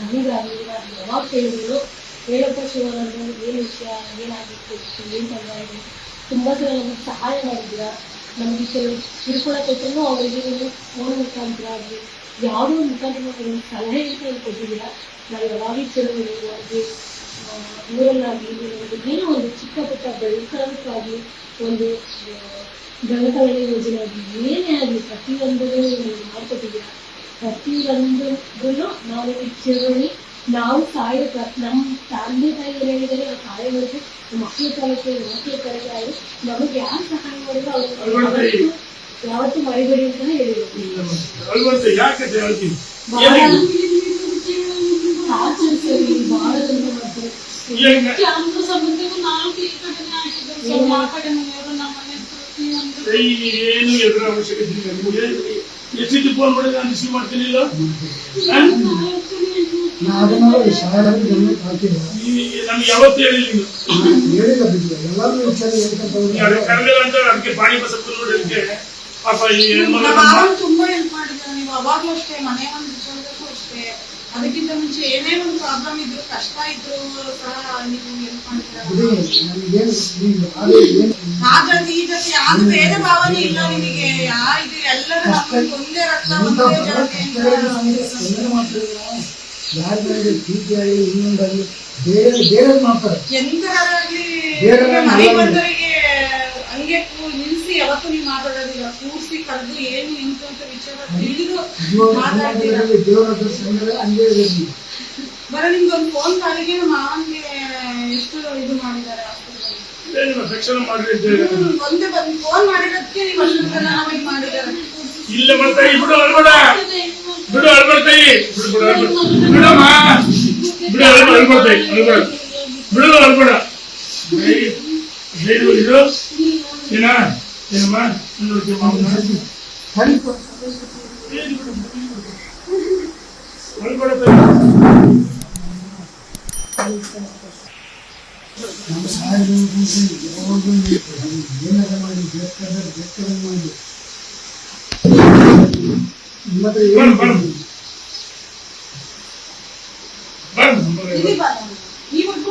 ನನಗಾಗಲಿ ನಾನು ಯಾವಾಗ ಕೇಳಿದ್ರು, ಹೇಳಪ್ಪ ಶಿವನಂದು ಏನು ವಿಷಯ, ಏನಾಗಿತ್ತು ಏನು ತೊಂದರೆ ತುಂಬ ಸಲ ನಮಗೆ ಸಹಾಯ ಮಾಡಿದ್ದೀರಾ ನಮಗೆ ಕೆಲವು ಕಿರುಕುಳ ಅವರಿಗೆ ನೀವು ಫೋನ್ ಮುಖಾಂತರ ಆಗಲಿ, ಯಾವುದೋ ಒಂದು ಮುಖಾಂತರ ಒಂದು ಸಲಹೆ ಅಂತ ಕೊಟ್ಟಿದ್ದೀರಾ ನಾವು ಯಾವಾಗಲೂ ಕೆಲವರು ಅವ್ರಿಗೆ ಊರಲ್ಲಾಗಲಿ ಏನೋ ಒಂದು ಚಿಕ್ಕ ಪುಟ್ಟ ಬೆಳಕಕ್ಕಾಗಲಿ ಒಂದು ಗಂಗಕವಳಿ ಯೋಜನೆ ಆಗಲಿ ಏನೇ ಆಗಲಿ ಪ್ರತಿಯೊಂದನ್ನು ಮಾಡಿಕೊಟ್ಟಿದ್ದೀರಾ? ಪ್ರತಿಯೊಂದನ್ನು ನಾವು ಇಚ್ಛೆಗಳು ನಾವು ತಾಯಿ ನಮ್ಮ ತಂದೆ ತಾಯಿ ಏನು ಹೇಳಿದರೆ ನಾವು ಸಾಯೋವರೆಗೂ ನಮ್ಮ ಮಕ್ಕಳ ಕಾಲಕ್ಕೆ ಮಕ್ಕಳ ಆಗಿ ನಮಗೆ ಯಾರು ಸಹಾಯ ಮಾಡಿದ್ರು ಅವರು ಯಾವತ್ತೂ ಯಾವತ್ತೂ ಮರಿಬೇಡಿ ಅಂತಾನೆ ಹೇಳಿದ್ರು. ಯಾಕೆ ಅಂತ ಹೇಳ್ತೀನಿ ಬಹಳ ಬಹಳ ಮಾಡ್ತಾರೆ. ಏನ್ ಅಂದು ಸಂಬಂಧಿಗೂ ನಾಲ್ಕು ಈ ಕಡೆನೇ ಹಾಕಿದ್ರು ಆ ಕಡೆನೂ ಇವರು ನಮ್ಮ ಮನೆ ಪ್ರತಿಯೊಂದು ಏನು ಎದುರ ಅವಶ್ಯಕತೆ ನಿಮಗೆ? ಎಷ್ಟಿದ್ದು ಫೋನ್ ಮಾಡಿದ್ರೆ ನಾನು ರಿಸೀವ್ ಮಾಡ್ತಿರ್ಲಿಲ್ಲ. ನಮ್ಗೆ ಯಾವತ್ತೂ ಹೇಳಿಲ್ಲ ಕರೆದಿಲ್ಲ ಅಂತ ಅದಕ್ಕೆ ಪಾಣಿ ಬಸಪ್ಪ ನೋಡೋದಕ್ಕೆ ಪಾಪ ಈ ಹೆಣ್ಮಗಳು ನಮ್ಮ ನಮ್ಮ- ಮಾವನ್ ತುಂಬಾ ಹೆಲ್ಪ್ ಮಾಡಿದ್ದಾರೆ ನೀವು ಅವಾಗ್ಲೂ ಅಷ್ಟೇ ಮನೆ ಒಂದು ವಿಚಾರದಲ್ಲೂ ಅಷ್ಟೇ. ಅದಕ್ಕಿಂತ ಮುಂಚೆ ಏನೇ ಒಂದು ಪ್ರಾಬ್ಲಮ್ ಇದ್ರು ಕಷ್ಟ ಇದ್ರು ಸಹ ನೀವು ಭೇದ ಭಾವನೆ ಇಲ್ಲ ನಿಮಗೆ. ಯಾ ಇದು ಎಲ್ಲರೂ ಒಂದೇ ರಕ್ತ ಒಂದೇ ಜಾತಿ ಇನ್ನೊಂದಾಗಲಿ ಬೇರೆ ಬೇರೆ ಮಾಡ್ತಾರೆ. ಎಂತರಾಗ್ಲಿ ಬೇರೆ ಮನೆ ನಾವು- ಬಂದವರಿಗೆ ಹಂಗೆ ನಿಲ್ಸಿ ಯಾವತ್ತೂ ನೀವು ಮಾತಾಡೋದಿಲ್ಲ. ಕೂರ್ಸಿ ಕರೆದು ಏನು ಎಂತ ಅಂತ ವಿಚಾರ ತಿಳಿದು ಮಾತಾಡ್ತೀರಾ? ದೇವರ ಹತ್ರ ಹಂಗೆ ಇರಲಿ. ಬರ ನಿಮ್ಗೆ ಒಂದು ಫೋನ್ ಕಾಲಿಗೆ ನಮ್ಮ ಮಾವನ್ಗೆ ಎಷ್ಟು ಇದು ಮಾಡಿದ್ದಾರೆ ತಕ್ಷಣ ಮಾಡ್ರಿ ಅಂತ ಹೇಳಿದ್ರೆ ಒಂದೇ ಬಂದು ಫೋನ್ ಮಾಡಿರೋದಕ್ಕೆ ನೀವು ಅಷ್ಟೊಂದೆಲ್ಲ ನಮಗೆ ಮಾಡಿದ್ದಾರೆ. ಇಲ್ಲ ಬರ್ತಾಯಿ ಬಿಡು ಅಳ್ಬೇಡ. ಬಿಡು ಬಿಡು ಬಿಡು ಅಳ್ಬೇಡ. ಬಿಡಮ್ಮ. ಬಿಡು ಅಳ್ಬೇಡ ಅಳ್ಬರ್ತಾಯಿ ಅಳ್ಬೇಡ. ಬಿಡು ಅಳ್ಬೇಡ. ಇದು? ಏನ? ಏನಮ್ಮ ನೋಡ್ತೀವಿ ಮಾವನ್ನ ಹೆಲ್ಪ್ ಏನು ಬಿಡು, ಅಳ್ಬೇಡ ತಾಯಿ. ನಮ್ಮ ಸಹಾಯ ಯಾವಾಗಲೂ ಏನಾರ ಮಾಡಿ ಬೇಕಾದ್ರೆ ಬೇಕಾದ್ರೆ ಮಾಡಿ ನಿಮ್ಮ ಹತ್ರ ಏನು ಬಾ, ಬಾ. ಬಾ, ಇಲ್ಲಿ ಬಾ ನಾನು. ಇವತ್ತು